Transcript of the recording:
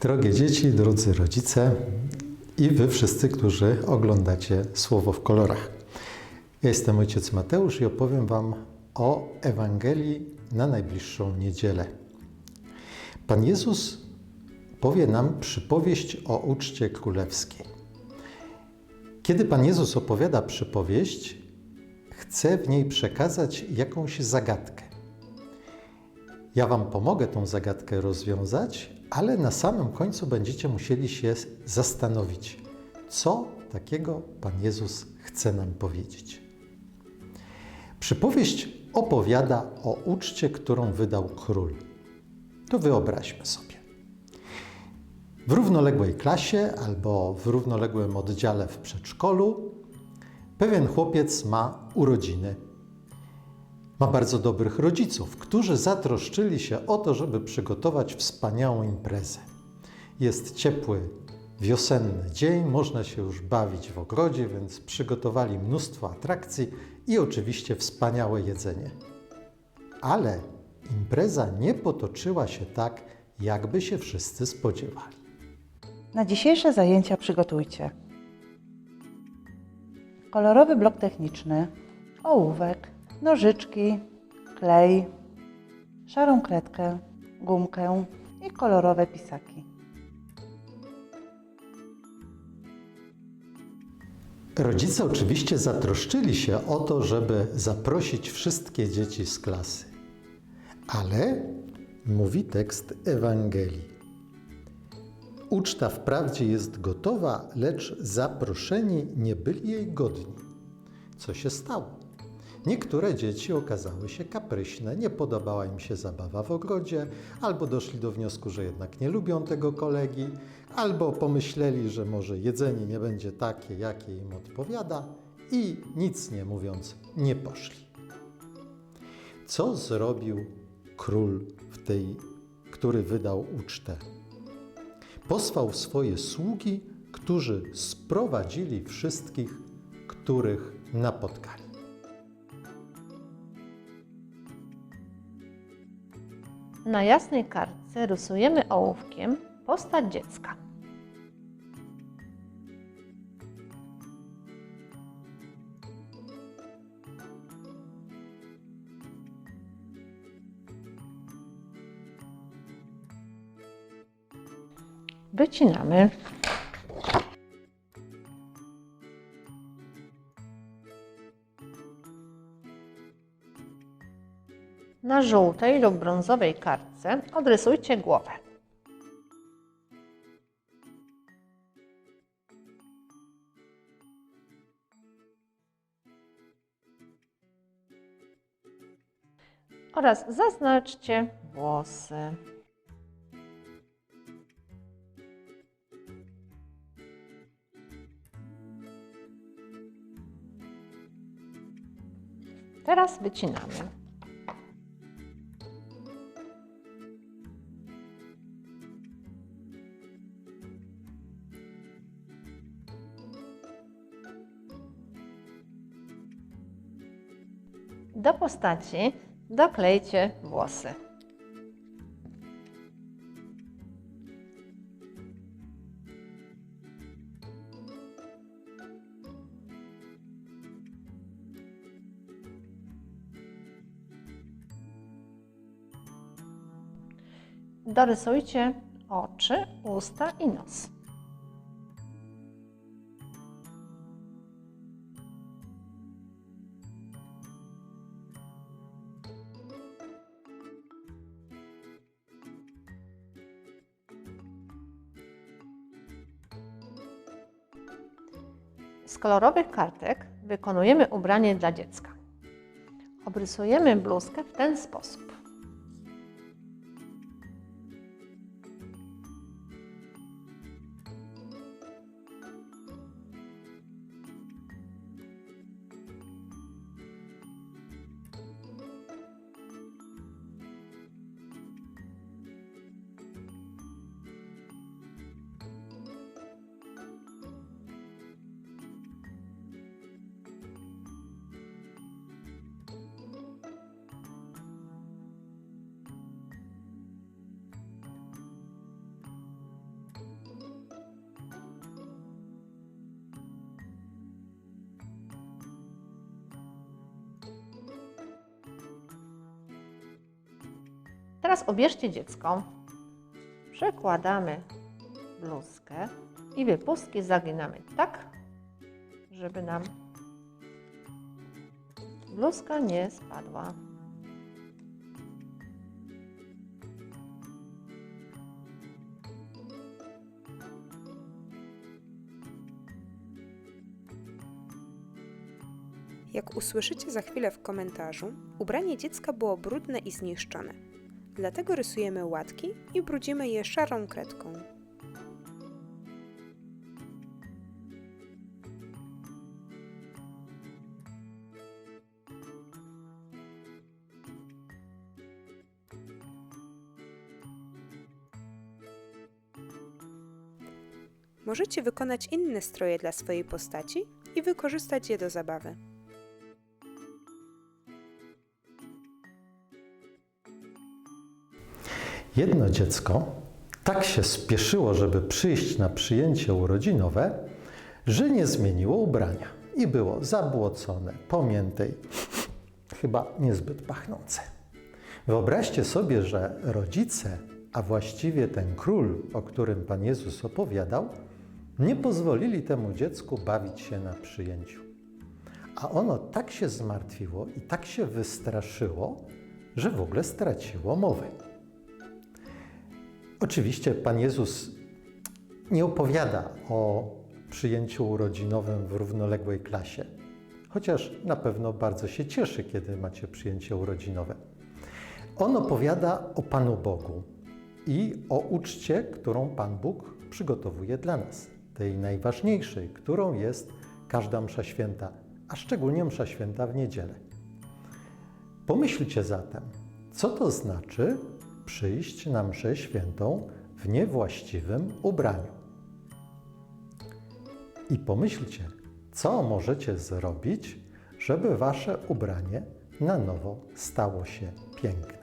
Drogie dzieci, drodzy rodzice i wy wszyscy, którzy oglądacie Słowo w kolorach. Ja jestem ojciec Mateusz i opowiem wam o Ewangelii na najbliższą niedzielę. Pan Jezus powie nam przypowieść o uczcie królewskiej. Kiedy Pan Jezus opowiada przypowieść, chce w niej przekazać jakąś zagadkę. Ja Wam pomogę tą zagadkę rozwiązać, ale na samym końcu będziecie musieli się zastanowić, co takiego Pan Jezus chce nam powiedzieć. Przypowieść opowiada o uczcie, którą wydał król. To wyobraźmy sobie. W równoległej klasie albo w równoległym oddziale w przedszkolu pewien chłopiec ma urodziny. Ma bardzo dobrych rodziców, którzy zatroszczyli się o to, żeby przygotować wspaniałą imprezę. Jest ciepły, wiosenny dzień, można się już bawić w ogrodzie, więc przygotowali mnóstwo atrakcji i oczywiście wspaniałe jedzenie. Ale impreza nie potoczyła się tak, jakby się wszyscy spodziewali. Na dzisiejsze zajęcia przygotujcie kolorowy blok techniczny, ołówek, nożyczki, klej, szarą kredkę, gumkę i kolorowe pisaki. Rodzice oczywiście zatroszczyli się o to, żeby zaprosić wszystkie dzieci z klasy. Ale mówi tekst Ewangelii. Uczta wprawdzie jest gotowa, lecz zaproszeni nie byli jej godni. Co się stało? Niektóre dzieci okazały się kapryśne, nie podobała im się zabawa w ogrodzie, albo doszli do wniosku, że jednak nie lubią tego kolegi, albo pomyśleli, że może jedzenie nie będzie takie, jakie im odpowiada i nic nie mówiąc, nie poszli. Co zrobił król w tej, który wydał ucztę? Posłał swoje sługi, którzy sprowadzili wszystkich, których napotkali. Na jasnej kartce rysujemy ołówkiem postać dziecka. Wycinamy. Na żółtej lub brązowej kartce odrysujcie głowę. Oraz zaznaczcie włosy. Teraz wycinamy. Do postaci doklejcie włosy. Dorysujcie oczy, usta i nos. Z kolorowych kartek wykonujemy ubranie dla dziecka. Obrysujemy bluzkę w ten sposób. Teraz obierzcie dziecko, przekładamy bluzkę i wypustki zaginamy tak, żeby nam bluzka nie spadła. Jak usłyszycie za chwilę w komentarzu, ubranie dziecka było brudne i zniszczone. Dlatego rysujemy łatki i brudzimy je szarą kredką. Możecie wykonać inne stroje dla swojej postaci i wykorzystać je do zabawy. Jedno dziecko tak się spieszyło, żeby przyjść na przyjęcie urodzinowe, że nie zmieniło ubrania i było zabłocone, pomięte i chyba niezbyt pachnące. Wyobraźcie sobie, że rodzice, a właściwie ten król, o którym Pan Jezus opowiadał, nie pozwolili temu dziecku bawić się na przyjęciu. A ono tak się zmartwiło i tak się wystraszyło, że w ogóle straciło mowę. Oczywiście Pan Jezus nie opowiada o przyjęciu urodzinowym w równoległej klasie, chociaż na pewno bardzo się cieszy, kiedy macie przyjęcie urodzinowe. On opowiada o Panu Bogu i o uczcie, którą Pan Bóg przygotowuje dla nas, tej najważniejszej, którą jest każda msza święta, a szczególnie msza święta w niedzielę. Pomyślcie zatem, co to znaczy przyjść na mszę świętą w niewłaściwym ubraniu. I pomyślcie, co możecie zrobić, żeby wasze ubranie na nowo stało się piękne.